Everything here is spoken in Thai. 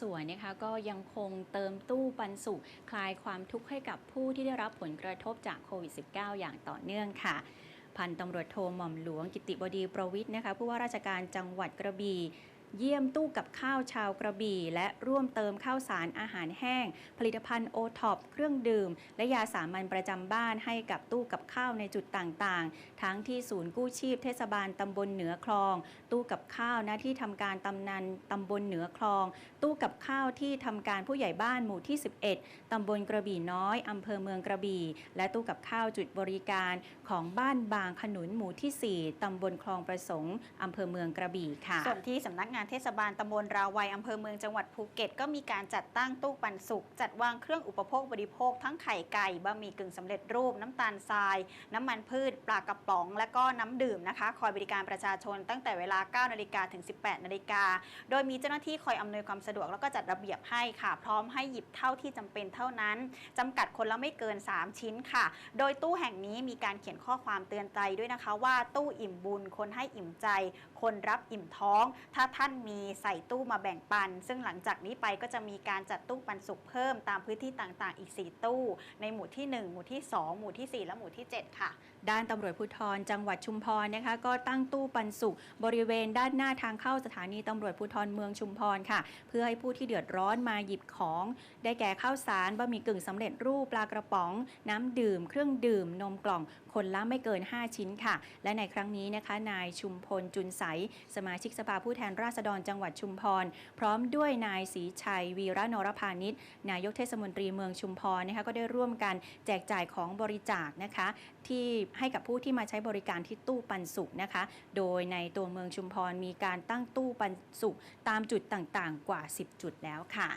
ส่วนนะคะก็ยังคงเติมตู้ปันสุขคลายความทุกข์ให้กับผู้ที่ได้รับผลกระทบจากโควิด -19 อย่างต่อเนื่องค่ะพันตำรวจโทหม่อมหลวงกิติบดีประวิทย์นะคะผู้ว่าราชการจังหวัดกระบี่ เยี่ยมตู้กับข้าวชาวกระบี่ และร่วมเติมข้าวสารอาหารแห้ง ผลิตภัณฑ์โอท็อปเครื่องดื่ม และยาสามัญประจำบ้านให้กับตู้กับข้าวในจุดต่างๆ ทั้งที่ศูนย์กู้ชีพเทศบาลตำบลเหนือคลอง ตู้กับข้าวหน้าที่ทำการตำนันตำบลเหนือคลอง ตู้กับข้าวที่ทำการผู้ใหญ่บ้านหมู่ที่ 11ตำบลกระบี่น้อยอำเภอเมืองกระบี่ และตู้กับข้าวจุดบริการของบ้านบางขนุนหมู่ที่ 4ตำบลคลองประสงค์อำเภอเมืองกระบี่ค่ะส่วนที่สำนักงานเทศบาลตำบลราวัยอำเภอเมืองจังหวัดภูเก็ต ก็มีการจัดตั้งตู้ปันสุก จัดวางเครื่องอุปโภคบริโภค ทั้งไข่ไก่บะหมี่กึ่งสำเร็จรูป น้ำตาลทราย น้ำมันพืช ปลากระป๋อง และก็น้ำดื่มนะคะ คอยบริการประชาชนตั้งแต่เวลา 9 นาฬิกาถึง 18 นาฬิกา โดยมีเจ้าหน้าที่คอยอำนวยความสะดวกแล้วก็จัดระเบียบให้ค่ะ พร้อมให้หยิบเท่าที่จำเป็นเท่านั้นจำกัดคนละไม่เกิน 3 ชิ้นค่ะ โดยตู้แห่งนี้มีการเขียนข้อความเตือนใจด้วยนะคะ ว่าตู้อิ่มบุญคนให้อิ่มใจ คนรับอิ่มท้อง ถ้าท่านมีใส่ตู้มาแบ่งปัน ซึ่งหลังจากนี้ไปก็จะมีการจัดตู้ปันสุขเพิ่มตามพื้นที่ต่างๆ อีก 4 ตู้ ในหมู่ที่ 1 หมู่ที่ 2 หมู่ทีสี่ 4 และหมู่ที่ 7 ค่ะ ด้านตำรวจภูธรจังหวัดชุมพรนะคะ ก็ตั้งตู้ปันสุขบริเวณด้านหน้าทางเข้าสถานีตำรวจภูธรเมืองชุมพรค่ะ เพื่อให้ผู้ที่เดือดร้อนมาหยิบของ ได้แก่ข้าวสารบะหมี่กึ่งสำเร็จรูปปลากระป๋อง น้ำดื่ม เครื่องดื่ม นมกล่อง คนละไม่เกิน 5 ชิ้นค่ะ และในครั้งนี้นะคะนายชุมพลจุนใสสมาชิกสภาผู้แทนราษฎรจังหวัดชุมพร พร้อมด้วยนายศรีชัย วีระนรพานิชนายกเทศมนตรีเมืองชุมพรนะคะก็ได้ร่วมกันแจกจ่ายของบริจาคนะคะ ที่ให้กับผู้ที่มาใช้บริการที่ตู้ปันสุกนะคะ โดยในตัวเมืองชุมพรมีการตั้งตู้ปันสุกตามจุดต่างๆ กว่า 10 จุดแล้วค่ะ